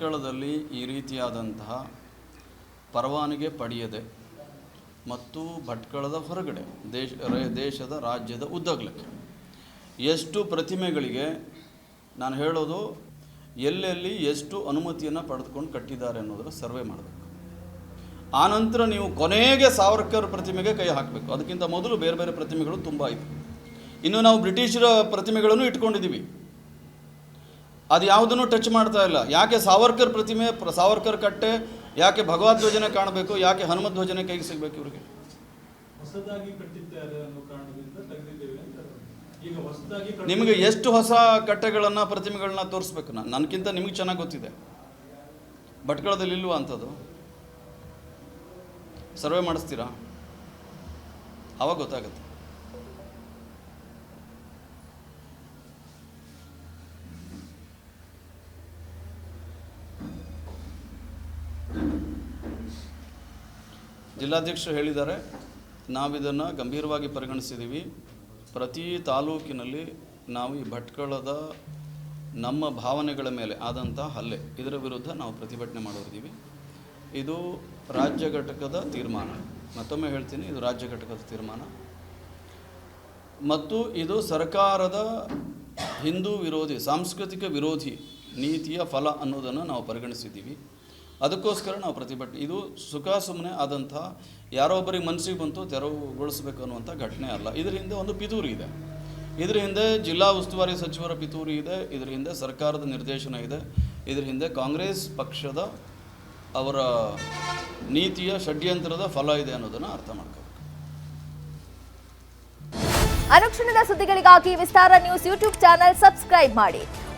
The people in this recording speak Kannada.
ಭಟ್ಕಳದಲ್ಲಿ ಈ ರೀತಿಯಾದಂತಹ ಪರವಾನಿಗೆ ಪಡೆಯದೆ ಮತ್ತು ಭಟ್ಕಳದ ಹೊರಗಡೆ, ದೇಶ ದೇಶದ ರಾಜ್ಯದ ಉದ್ದಗಲಕ್ಕೆ. ಎಷ್ಟು ಪ್ರತಿಮೆಗಳಿಗೆ ನಾನು ಹೇಳೋದು, ಎಲ್ಲೆಲ್ಲಿ ಎಷ್ಟು ಅನುಮತಿಯನ್ನು ಪಡೆದುಕೊಂಡು ಕಟ್ಟಿದ್ದಾರೆ ಅನ್ನೋದರ ಸರ್ವೆ ಮಾಡಬೇಕು. ಆನಂತರ ನೀವು ಕೊನೆಗೆ ಸಾವರ್ಕರ್ ಪ್ರತಿಮೆಗೆ ಕೈ ಹಾಕಬೇಕು. ಅದಕ್ಕಿಂತ ಮೊದಲು ಬೇರೆ ಬೇರೆ ಪ್ರತಿಮೆಗಳು ತುಂಬ ಇತ್ತು. ಇನ್ನು ನಾವು ಬ್ರಿಟಿಷರ ಪ್ರತಿಮೆಗಳನ್ನು ಇಟ್ಕೊಂಡಿದ್ದೀವಿ. ಅದು ಯಾವುದನ್ನು ಟಚ್ ಮಾಡ್ತಾ ಇಲ್ಲ. ಯಾಕೆ ಸಾವರ್ಕರ್ ಪ್ರತಿಮೆ ಪ್ರ- ಸಾವರ್ಕರ್ ಕಟ್ಟೆ ಯಾಕೆ ಭಗವದ್ ಧ್ವಜನೆ ಕಾಣಬೇಕು ಯಾಕೆ ಹನುಮತ್ ಧ್ವಜನೆ ಕೈಗೆ ಸಿಗಬೇಕು ಇವರಿಗೆ? ನಿಮಗೆ ಎಷ್ಟು ಹೊಸ ಕಟ್ಟೆಗಳನ್ನು ಪ್ರತಿಮೆಗಳನ್ನ ತೋರಿಸ್ಬೇಕು ನಾನು ನನಗಿಂತ ನಿಮಗೆ ಚೆನ್ನಾಗಿ ಗೊತ್ತಿದೆ. ಭಟ್ಕಳದಲ್ಲಿ ಇಲ್ವಾ ಅಂಥದ್ದು? ಸರ್ವೆ ಮಾಡಿಸ್ತೀರಾ? ಆವಾಗ ಗೊತ್ತಾಗುತ್ತೆ. ಜಿಲ್ಲಾಧ್ಯಕ್ಷರು ಹೇಳಿದ್ದಾರೆ, ನಾವಿದನ್ನು ಗಂಭೀರವಾಗಿ ಪರಿಗಣಿಸಿದ್ದೀವಿ ಪ್ರತಿ ತಾಲೂಕಿನಲ್ಲಿ ನಾವು ಈ ಭಟ್ಕಳದ ನಮ್ಮ ಭಾವನೆಗಳ ಮೇಲೆ ಆದಂಥ ಹಲ್ಲೆ, ಇದರ ವಿರುದ್ಧ ನಾವು ಪ್ರತಿಭಟನೆ ಮಾಡಿದ್ದೀವಿ ಇದು ರಾಜ್ಯ ಘಟಕದ ತೀರ್ಮಾನ. ಮತ್ತೊಮ್ಮೆ ಹೇಳ್ತೀನಿ, ಇದು ರಾಜ್ಯ ಘಟಕದ ತೀರ್ಮಾನ. ಮತ್ತು ಇದು ಸರ್ಕಾರದ ಹಿಂದೂ ವಿರೋಧಿ, ಸಾಂಸ್ಕೃತಿಕ ವಿರೋಧಿ ನೀತಿಯ ಫಲ ಅನ್ನೋದನ್ನು ನಾವು ಪರಿಗಣಿಸಿದ್ದೀವಿ. ಅದಕ್ಕೋಸ್ಕರ ನಾವು ಪ್ರತಿಭಟನೆ. ಇದು ಸುಖ ಸುಮ್ಮನೆ ಆದಂಥ ಯಾರೋ ಒಬ್ಬರಿಗೆ ಮನಸ್ಸಿಗೆ ಬಂತು, ತೆರವುಗೊಳಿಸಬೇಕು ಅನ್ನುವಂಥ ಘಟನೆ ಅಲ್ಲ. ಇದರ ಹಿಂದೆ ಒಂದು ಪಿತೂರಿ ಇದೆ. ಇದರ ಹಿಂದೆ ಜಿಲ್ಲಾ ಉಸ್ತುವಾರಿ ಸಚಿವರ ಪಿತೂರಿ ಇದೆ, ಇದರ ಹಿಂದೆ ಸರ್ಕಾರದ ನಿರ್ದೇಶನ ಇದೆ, ಇದರ ಹಿಂದೆ ಕಾಂಗ್ರೆಸ್ ಪಕ್ಷದ ಅವರ ನೀತಿಯ ಷಡ್ಯಂತ್ರದ ಫಲ ಇದೆ ಅನ್ನೋದನ್ನು ಅರ್ಥ ಮಾಡ್ಕೋಬೇಕು. ಅನುಕ್ಷಣದ ಸುದ್ದಿಗಳಿಗಾಗಿ Vistara news YouTube channel subscribe ಮಾಡಿ.